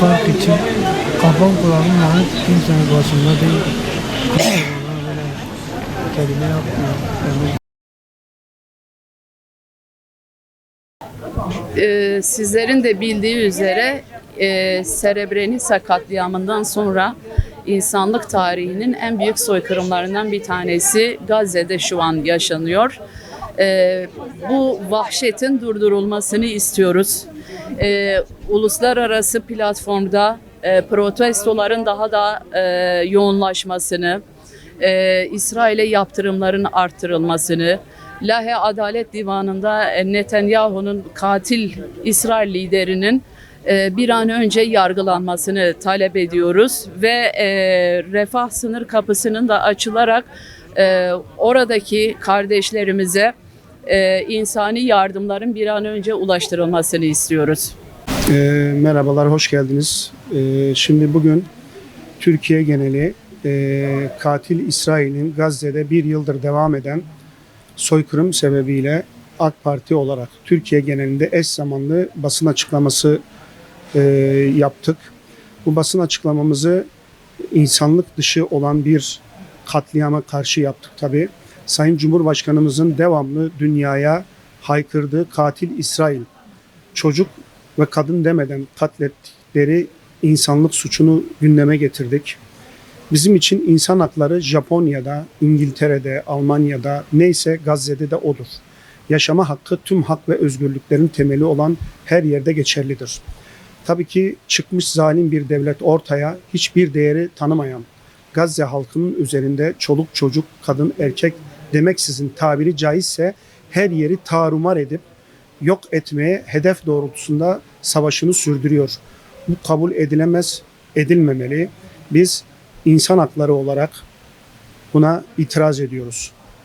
Fark için kafam kulağım lanet kimsenin başında değil. Kelime yapmıyor. Ee, sizlerin de bildiği üzere e, Srebrenica katliamından sonra insanlık tarihinin en büyük soykırımlarından bir tanesi Gazze'de şu an yaşanıyor. Ee, bu vahşetin durdurulmasını istiyoruz. Ee, uluslararası platformda e, protestoların daha da e, yoğunlaşmasını, e, İsrail'e yaptırımların arttırılmasını, Lahey Adalet Divanı'nda e, Netanyahu'nun katil İsrail liderinin e, bir an önce yargılanmasını talep ediyoruz ve e, refah sınır kapısının da açılarak e, oradaki kardeşlerimize e, insani yardımların bir an önce ulaştırılmasını istiyoruz. E, merhabalar, hoş geldiniz. E, şimdi bugün Türkiye geneli e, katil İsrail'in Gazze'de bir yıldır devam eden soykırım sebebiyle AK Parti olarak Türkiye genelinde eş zamanlı basın açıklaması e, yaptık. Bu basın açıklamamızı insanlık dışı olan bir katliama karşı yaptık tabii. Sayın Cumhurbaşkanımızın devamlı dünyaya haykırdığı katil İsrail çocuk ve kadın demeden katlettikleri insanlık suçunu gündeme getirdik. Bizim için insan hakları Japonya'da, İngiltere'de, Almanya'da neyse Gazze'de de odur. Yaşama hakkı tüm hak ve özgürlüklerin temeli olan her yerde geçerlidir. Tabii ki çıkmış zalim bir devlet ortaya hiçbir değeri tanımayan Gazze halkının üzerinde çoluk çocuk, kadın erkek demeksizin tabiri caizse her yeri tarumar edip yok etmeye hedef doğrultusunda savaşını sürdürüyor. Bu kabul edilemez, edilmemeli. Biz insan hakları olarak buna itiraz ediyoruz.